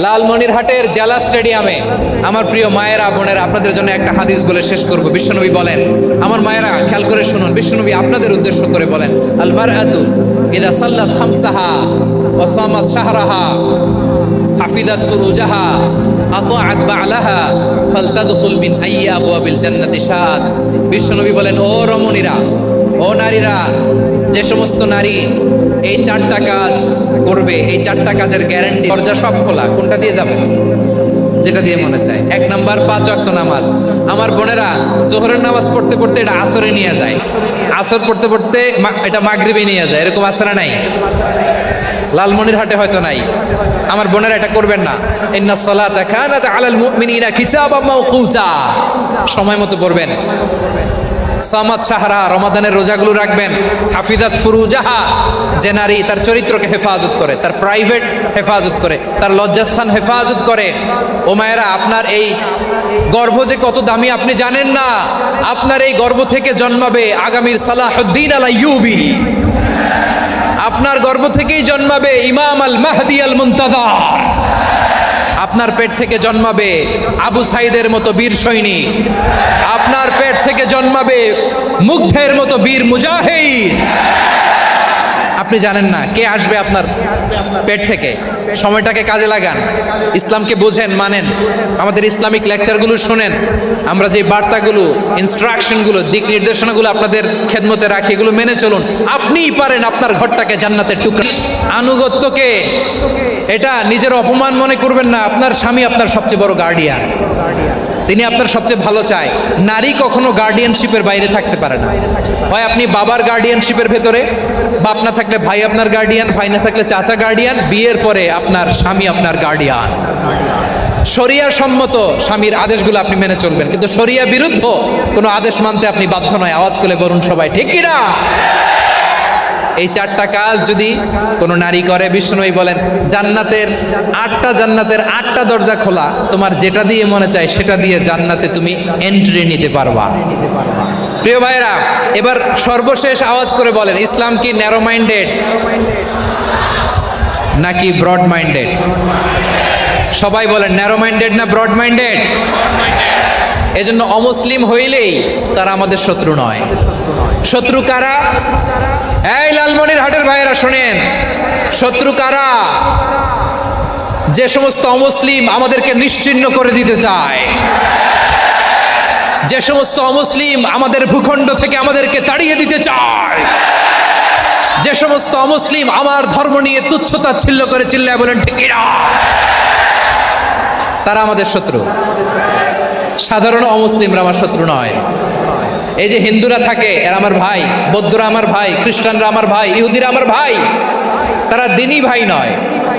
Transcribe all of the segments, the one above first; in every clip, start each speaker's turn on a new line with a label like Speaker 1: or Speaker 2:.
Speaker 1: লালমনিরহাটের জেলা স্টেডিয়ামে আমার প্রিয় মায়েরা, বোনেরা, আপনাদের জন্য একটা হাদিস বলে শেষ করব। বিশ্বনবী বলেন, আমার মায়েরা, খেয়াল করে শুনুন, বিশ্বনবী আপনাদের উদ্দেশ্য করে বলেন আলমার আতু ইদা সাল্লাত খামসাহা ওসামাত শাহরাহা হাফিদাত ফুরুজাহা, আতাআত বালাহা, ফালতাদখুল মিন আইয়ি জান্নাতি শাআত বিশ্বনবী বলেন, ও রমণীরা, ও নারীরা, যে সমস্ত নারী এই চারটা কাজ করবে, এই চারটা কাজের গ্যারান্টি দরজা সব খোলা, কোনটা দিয়ে যাবে? যেটা দিয়ে মনে চায়। এক নাম্বার, পাঁচ অক্ত নামাজ। আমার বোনেরা, জোহরের নামাজ পড়তে পড়তে এটা আসরে নিয়ে যায়। আসর পড়তে পড়তে এটা মাগরিবে নিয়ে যায়। এরকম আসরা নাই। লালমনির হাটে হয়তো নাই। আমার বোনেরা এটা করবেন না। ইন্না সালাতা কানাত আলাল মুমিনিনা কিতাবাম মাওকুতা। সময় মতো পড়বেন। সামাদ সাহারা রমাদানের রোজাগুলো রাখবেন। হাফিজাত ফুরুজাহা যে নারী তার চরিত্রকে হেফাজত করে, তার প্রাইভেট হেফাজত করে, তার লজ্জাস্থান হেফাজত করে। ও মায়েরা, আপনার এই গর্ভ যে কত দামি আপনি জানেন না? আপনার এই গর্ভ থেকে জন্মাবে আগামীর সালাহুদ্দিন আলা ইউবি আপনার গর্ভ থেকেই জন্মাবে ইমাম আল মাহদি আল মুন্তাদা আপনার পেট থেকে জন্মাবে আবু সাইদের মতো বীর সৈনিক আপনার পেট থেকে জন্মাবে মুগ্ধের মতো বীর মুজাহিদ। আপনি জানেন না, কে আসবে আপনার পেট থেকে? সময়টাকে কাজে লাগান, ইসলামকে বোঝেন, মানেন, আমাদের ইসলামিক লেকচারগুলো শোনেন, আমরা যে বার্তাগুলো ইনস্ট্রাকশনগুলো দিক নির্দেশনাগুলো আপনাদের খেদমতে রাখি, এগুলো মেনে চলুন। আপনিই পারেন আপনার ঘরটাকে জান্নাতের টুকরা। আনুগত্যকে, এটা নিজের অপমান মনে করবেন না, আপনার স্বামী আপনার সবচেয়ে বড় গার্ডিয়ান তিনি আপনার সবচেয়ে ভালো চায়। নারী কখনো গার্ডিয়ানশিপের বাইরে থাকতে পারে না। হয় আপনি বাবার গার্ডিয়ানশিপের ভেতরে, বাপ না থাকলে ভাই আপনার গার্ডিয়ান ভাই না থাকলে চাচা গার্ডিয়ান বিয়ের পরে আপনার স্বামী আপনার গার্ডিয়ান শরিয়া সম্মত স্বামীর আদেশগুলো আপনি মেনে চলবেন। কিন্তু শরিয়া বিরুদ্ধ কোনো আদেশ মানতে আপনি বাধ্য নয়। আওয়াজ করে বলুন সবাই, ঠিক কিনা? এই চারটা কাজ যদি কোনো নারী করে, বিষ্ণুই বলেন, জান্নাতের আটটা জান্নাতের আটটা দরজা খোলা, তোমার যেটা দিয়ে মনে চায় সেটা দিয়ে জান্নাতে তুমি এন্ট্রি নিতে পারবা। প্রিয় ভাইরা এবার সর্বশেষ আওয়াজ করে বলেন, ইসলাম কি ন্যারো মাইন্ডেড নাকি ব্রড মাইন্ডেড সবাই বলেন ন্যারো মাইন্ডেড না ব্রড মাইন্ডেড এজন্য অমুসলিম হইলেই তারা আমাদের শত্রু নয়। শত্রু কারা? এই শোনেন, শত্রু কারা? যে সমস্ত অমুসলিম আমাদেরকে নিশ্চিহ্ন করে দিতে চায়। যে সমস্ত অমুসলিম আমাদের ভূখণ্ড থেকে আমাদেরকে তাড়িয়ে দিতে চায়। যে সমস্ত অমুসলিম আমার ধর্ম নিয়ে তুচ্ছতা ছিল্ল করে চিল্লায় বলেন, ঠিক তারা আমাদের শত্রু। সাধারণ অমুসলিমরা আমার শত্রু নয়। এই যে হিন্দুরা থাকে, এরা আমার ভাই, বৌদ্ধরা আমার ভাই, খ্রিস্টানরা আমার ভাই, ইহুদিরা আমার ভাই, তারা দিনই ভাই নয়,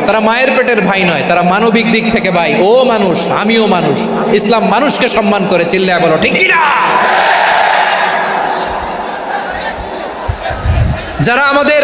Speaker 1: তারা মায়ের পেটের ভাই নয়, তারা মানবিক দিক থেকে ভাই। ও মানুষ, আমিও মানুষ, ইসলাম মানুষকে সম্মান করে, চিল্লায় বলো, ঠিক কিনা? যারা আমাদের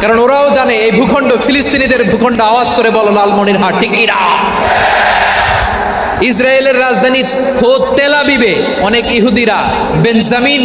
Speaker 1: কারণ ওরাও জানে এই ভূখণ্ড ফিলিস্তিনিদের ভূখণ্ড আওয়াজ করে বলো লালমনির হাট টিকিরা ইসরায়েলের রাজধানী খোদ তেলাবিবে অনেক ইহুদিরা বেঞ্জামিন